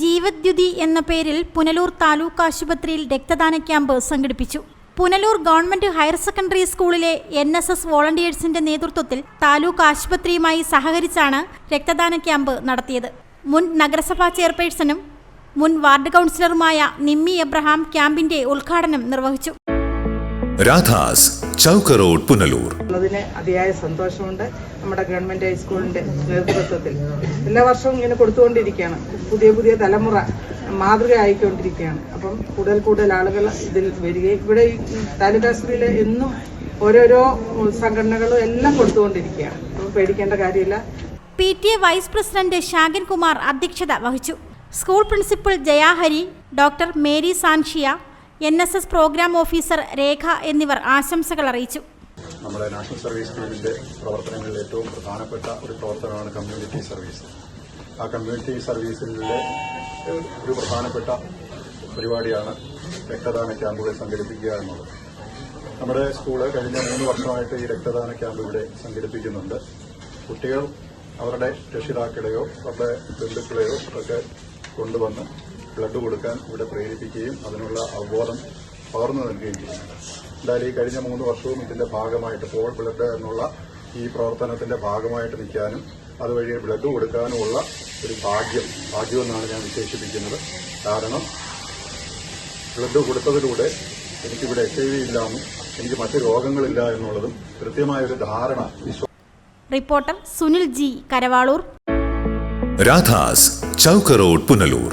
ജീവദ്യുതി എന്ന പേരിൽ പുനലൂർ താലൂക്ക് ആശുപത്രിയിൽ രക്തദാന ക്യാമ്പ് സംഘടിപ്പിച്ചു. പുനലൂർ ഗവൺമെന്റ് ഹയർ സെക്കൻഡറി സ്കൂളിലെ എൻ എസ് എസ് വോളണ്ടിയേഴ്സിന്റെ നേതൃത്വത്തിൽ താലൂക്ക് ആശുപത്രിയുമായി സഹകരിച്ചാണ് രക്തദാന ക്യാമ്പ് നടത്തിയത്. മുൻ നഗരസഭാ ചെയർപേഴ്സണും മുൻ വാർഡ് കൗൺസിലറുമായ നിമ്മി എബ്രഹാം ക്യാമ്പിന്റെ ഉദ്ഘാടനം നിർവഹിച്ചു. രാധാസ് ചൗക്ക് റോഡ് പുനലൂർ. അതിന് അതിയായ സന്തോഷമുണ്ട്. നമ്മുടെ ഗവൺമെന്റ് ഹൈസ്കൂളിന്റെ നേതൃത്വത്തിൽ. എല്ലാ വർഷവും ഇങ്ങനെ കൊടുത്തുകൊണ്ടിരിക്കുകയാണ്. പുതിയ പുതിയ തലമുറ മാതൃക ആയിക്കൊണ്ടിരിക്കുകയാണ്. അപ്പം കൂടുതൽ കൂടുതൽ ആളുകൾ ഇതിൽ വരികയും ഇവിടെ ഈ താലൂക്ക് ആശുപത്രിയിൽ എന്നും ഓരോരോ സംഘടനകളും എല്ലാം കൊടുത്തുകൊണ്ടിരിക്കുകയാണ്. അപ്പം പേടിക്കേണ്ട കാര്യമില്ല. P T A vice president Shagan Kumar അധ്യക്ഷത വഹിച്ചു. School principal Jayahari doctor Mary Sanshia N S S programme officer Rekha എന്നിവർ ആശംസകൾ അറിയിച്ചു. നമ്മുടെ നാഷണൽ സർവീസ് സ്കീമിന്റെ പ്രവർത്തനങ്ങളിൽ ഏറ്റവും പ്രധാനപ്പെട്ട ഒരു പ്രവർത്തനമാണ് കമ്മ്യൂണിറ്റി സർവീസ്. ആ കമ്മ്യൂണിറ്റി സർവീസിലെ ഒരു പ്രധാനപ്പെട്ട പരിപാടിയാണ് രക്തദാന ക്യാമ്പുകൾ സംഘടിപ്പിക്കുക എന്നുള്ളത്. നമ്മുടെ സ്കൂൾ കഴിഞ്ഞ മൂന്ന് വർഷമായിട്ട് ഈ രക്തദാന ക്യാമ്പ് ഇവിടെ സംഘടിപ്പിക്കുന്നുണ്ട്. കുട്ടികൾ അവരുടെ രക്ഷിതാക്കളെയോ അവരുടെ ബന്ധുക്കളെയോ ഒക്കെ കൊണ്ടുവന്ന് ബ്ലഡ് കൊടുക്കാൻ ഇവിടെ പ്രേരിപ്പിക്കുകയും അതിനുള്ള അവബോധം പകർന്നു നൽകുകയും ചെയ്യുന്നുണ്ട് എന്തായാലും ഈ കഴിഞ്ഞ മൂന്ന് വർഷവും ഇതിന്റെ ഭാഗമായിട്ട് പോൾ ബ്ലഡ് എന്നുള്ള ഈ പ്രവർത്തനത്തിന്റെ ഭാഗമായിട്ട് നിൽക്കാനും അതുവഴി ബ്ലഡ് കൊടുക്കാനുമുള്ള ഒരു ഭാഗ്യം ഭാഗ്യമെന്നാണ് ഞാൻ വിശേഷിപ്പിക്കുന്നത്. കാരണം ബ്ലഡ് കൊടുത്തതിലൂടെ എനിക്കിവിടെ എച്ച് ഐ വി ഇല്ലാന്നും എനിക്ക് മറ്റു രോഗങ്ങളില്ല എന്നുള്ളതും കൃത്യമായൊരു ധാരണ റിപ്പോർട്ടർ സുനിൽ ജി കരവാളൂർ. രാധാസ് ചൗക്കറോഡ് പുനലൂർ.